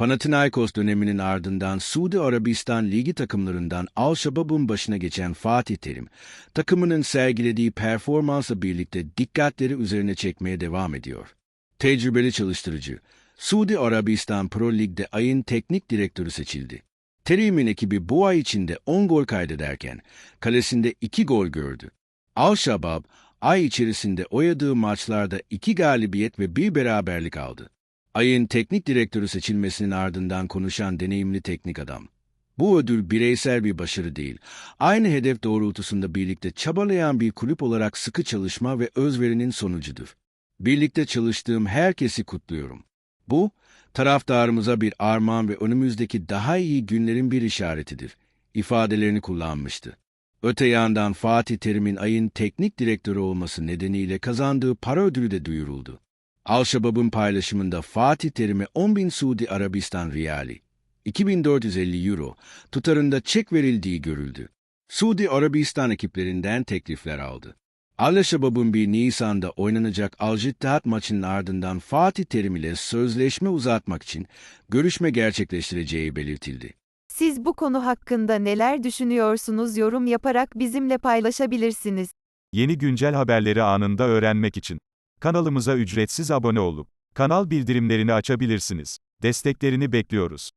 Panathinaikos döneminin ardından Suudi Arabistan ligi takımlarından Al-Şabab'ın başına geçen Fatih Terim, takımının sergilediği performansla birlikte dikkatleri üzerine çekmeye devam ediyor. Tecrübeli çalıştırıcı, Suudi Arabistan Pro Lig'de ayın teknik direktörü seçildi. Terim'in ekibi bu ay içinde 10 gol kaydederken kalesinde 2 gol gördü. Al-Şabab, ay içerisinde oynadığı maçlarda 2 galibiyet ve 1 beraberlik aldı. Ayın teknik direktörü seçilmesinin ardından konuşan deneyimli teknik adam. Bu ödül bireysel bir başarı değil, aynı hedef doğrultusunda birlikte çabalayan bir kulüp olarak sıkı çalışma ve özverinin sonucudur. Birlikte çalıştığım herkesi kutluyorum. Bu, taraftarımıza bir armağan ve önümüzdeki daha iyi günlerin bir işaretidir, ifadelerini kullanmıştı. Öte yandan Fatih Terim'in ayın teknik direktörü olması nedeniyle kazandığı para ödülü de duyuruldu. Al-Şabab'ın paylaşımında Fatih Terim'e 10.000 Suudi Arabistan riyali, 2450 euro tutarında çek verildiği görüldü. Suudi Arabistan ekiplerinden teklifler aldı. Al-Şabab'ın bir Nisan'da oynanacak Al-Cittahat maçının ardından Fatih Terim ile sözleşme uzatmak için görüşme gerçekleştireceği belirtildi. Siz bu konu hakkında neler düşünüyorsunuz yorum yaparak bizimle paylaşabilirsiniz. Yeni güncel haberleri anında öğrenmek için kanalımıza ücretsiz abone olup kanal bildirimlerini açabilirsiniz. Desteklerini bekliyoruz.